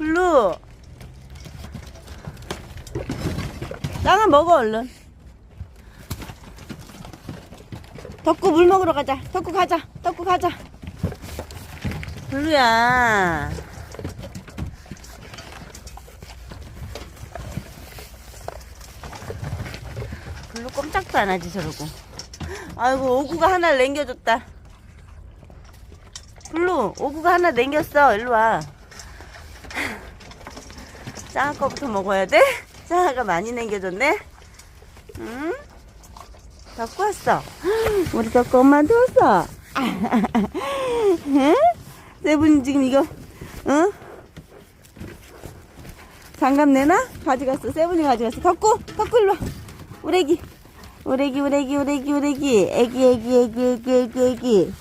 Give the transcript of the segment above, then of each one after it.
블루. 짱아 먹어 얼른. 덕구 물 먹으러 가자. 덕구 가자. 덕구 가자. 블루야. 블루 꼼짝도 안 하지 저러고. 아이고 오구가 하나를 남겨줬다. 블루 오구가 하나 남겼어. 일로 와. 짱아 거부터 먹어야 돼? 짱아가 많이 남겨줬네. 응? 덕구 왔어. 우리 덕구 엄마한테 왔어. 응? 세븐이 지금 이거, 응? 장갑 내나? 가져갔어. 세븐이 가져갔어. 덕구, 덕구 일로 와. 우레기. 우레기, 우레기, 우레기, 우레기. 애기, 애기, 애기, 애기, 애기, 애기.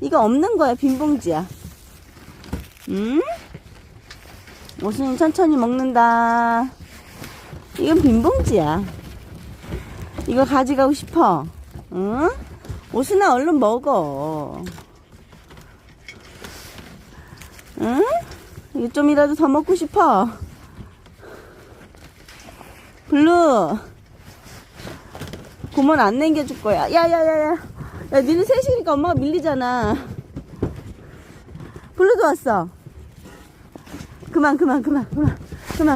이거 없는 거야. 빈 봉지야. 응? 오순이 천천히 먹는다. 이건 빈 봉지야. 이거 가져가고 싶어. 응? 오순아 얼른 먹어. 응? 이거 좀이라도 더 먹고 싶어. 블루. 고모는 안 남겨줄 거야. 야, 야, 야, 야. 야, 니네 셋이니까 엄마가 밀리잖아. 블루도 왔어. 그만, 그만, 그만, 그만.